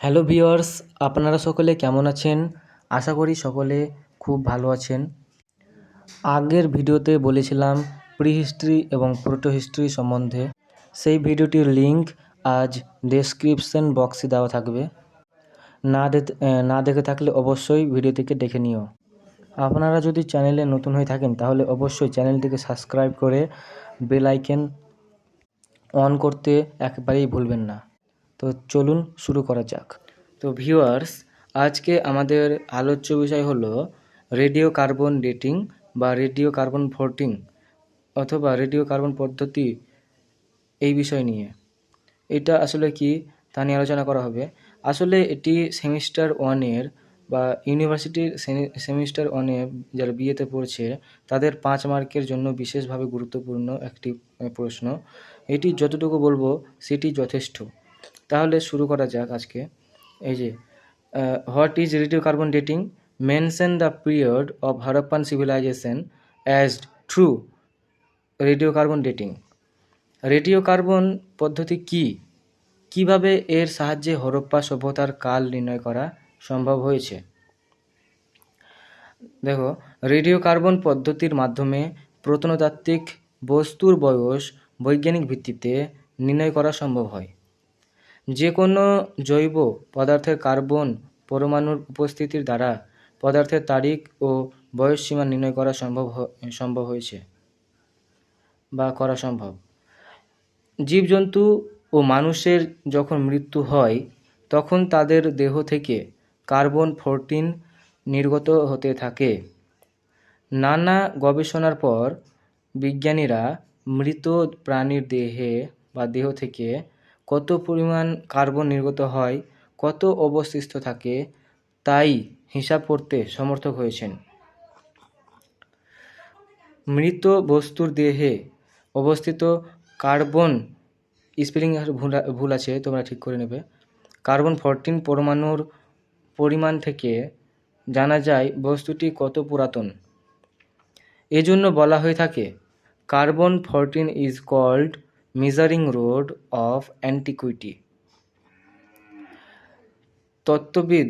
Hello viewers, আপনারা সকলে কেমন আছেন? আশা করি সকলে খুব ভালো আছেন। আগের ভিডিওতে বলেছিলাম প্রি হিস্ট্রি এবং প্রোটো হিস্ট্রি সম্বন্ধে। সেই ভিডিওটির লিংক আজ ডেসক্রিপশন বক্সে দেওয়া থাকবে। না না দেখে থাকলে অবশ্যই ভিডিওটিকে দেখে নিও। আপনারা যদি চ্যানেলে নতুন হয়ে থাকেন, তাহলে অবশ্যই চ্যানেলটিকে সাবস্ক্রাইব করে বেল আইকন অন করতে একেবারেই ভুলবেন না। তো চলুন শুরু করা যাক। তো ভিউয়ার্স, আজকে আমাদের আলোচ্য বিষয় হলো রেডিও কার্বন ডেটিং বা রেডিও কার্বন ভোটিং অথবা রেডিও কার্বন পদ্ধতি এই বিষয় নিয়ে। এটা আসলে কি তা নিয়ে আলোচনা করা হবে। আসলে এটি সেমিস্টার ওয়ানের বা ইউনিভার্সিটির সেমিস্টার ওয়ানে যারা বিয়েতে পড়ছে, তাদের পাঁচ মার্কের জন্য বিশেষভাবে গুরুত্বপূর্ণ একটি প্রশ্ন। এটি যতটুকু বলব, সেটি যথেষ্ট। তাহলে শুরু করা যাক আজকে। এই যে what is radio carbon dating mention the period of Harappan civilisation as true radio carbon dating radio carbon পদ্ধতি কি? কীভাবে এর সাহায্যে হরপ্পা সভ্যতার কাল নির্ণয় করা সম্ভব হয়েছে? দেখো রেডিও কার্বন পদ্ধতির মাধ্যমে প্রত্নতাত্ত্বিক বস্তুর বয়স বৈজ্ঞানিক ভিত্তিতে নির্ণয় করা সম্ভব হয়। যে কোনো জৈব পদার্থের কার্বন পরমাণুর উপস্থিতির দ্বারা পদার্থের তারিখ ও বয়স সীমা নির্ণয় করা সম্ভব সম্ভব হয়েছে বা করা সম্ভব। জীবজন্তু ও মানুষের যখন মৃত্যু হয়, তখন তাদের দেহ থেকে কার্বন ফোরটিন নির্গত হতে থাকে। নানা গবেষণার পর বিজ্ঞানীরা মৃত প্রাণীর দেহে বা দেহ থেকে কত পরিমাণ কার্বন নির্গত হয়, কত অবশিষ্ট থাকে, তাই হিসাব করতে সমর্থক হয়েছেন। মৃত বস্তুর দেহে অবস্থিত কার্বন স্পেলিং ভুল ভুল আছে, তোমরা ঠিক করে নেবে। কার্বন ফোরটিন পরমাণুর পরিমাণ থেকে জানা যায় বস্তুটি কত পুরাতন। এজন্য বলা হয়ে থাকে, carbon fourteen is called measuring rod of antiquity. তত্ত্ববিদ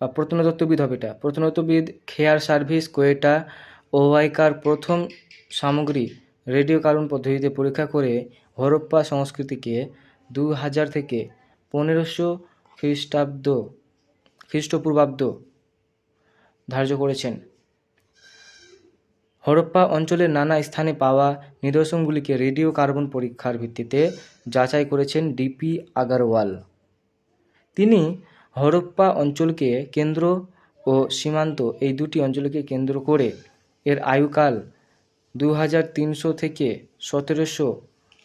বা প্রত্নতত্ত্ববিদ হবে এটা। প্রত্নতত্ত্ববিদ খেয়ার সার্ভিস, কোয়েটা ওয়াইকার প্রথম সামগ্রী রেডিও কার্বন পদ্ধতিতে পরীক্ষা করে হরপ্পা সংস্কৃতিকে দু হাজার থেকে পনেরোশো খ্রিস্টাব্দ, খ্রিস্টপূর্বাব্দ ধার্য করেছেন। হরপ্পা অঞ্চলের নানা স্থানে পাওয়া নিদর্শনগুলিকে রেডিও কার্বন পরীক্ষার ভিত্তিতে যাচাই করেছেন ডিপি আগারওয়াল। তিনি হরপ্পা অঞ্চলকে কেন্দ্র ও সীমান্ত এই দুটি অঞ্চলকে কেন্দ্র করে এর আয়ুকাল দু হাজার তিনশো থেকে সতেরোশো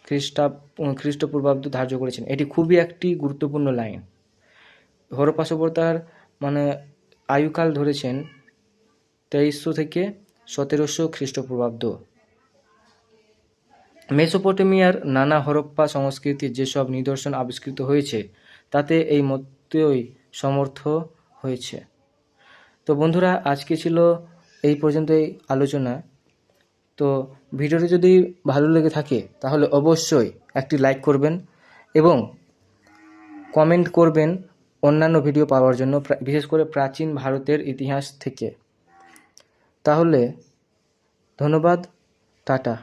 খ্রিস্টাব খ্রিস্টপূর্বাব্দ ধার্য করেছেন। এটি খুবই একটি গুরুত্বপূর্ণ লাইন। হরপ্পা সভ্যতার মানে আয়ুকাল ধরেছেন তেইশশো থেকে সতেরোশো খ্রিস্টপূর্বাব্দ। মেসোপটেমিয়ার নানা হরপ্পা সংস্কৃতির যেসব নিদর্শন আবিষ্কৃত হয়েছে, তাতে এই মতই সমর্থ হয়েছে। তো বন্ধুরা, আজকে ছিল এই পর্যন্তই আলোচনা। তো ভিডিওটি যদি ভালো লেগে থাকে, তাহলে অবশ্যই একটি লাইক করবেন এবং কমেন্ট করবেন অন্যান্য ভিডিও পাওয়ার জন্য বিশেষ করে প্রাচীন ভারতের ইতিহাস থেকে। তাহলে ধন্যবাদ টাটা।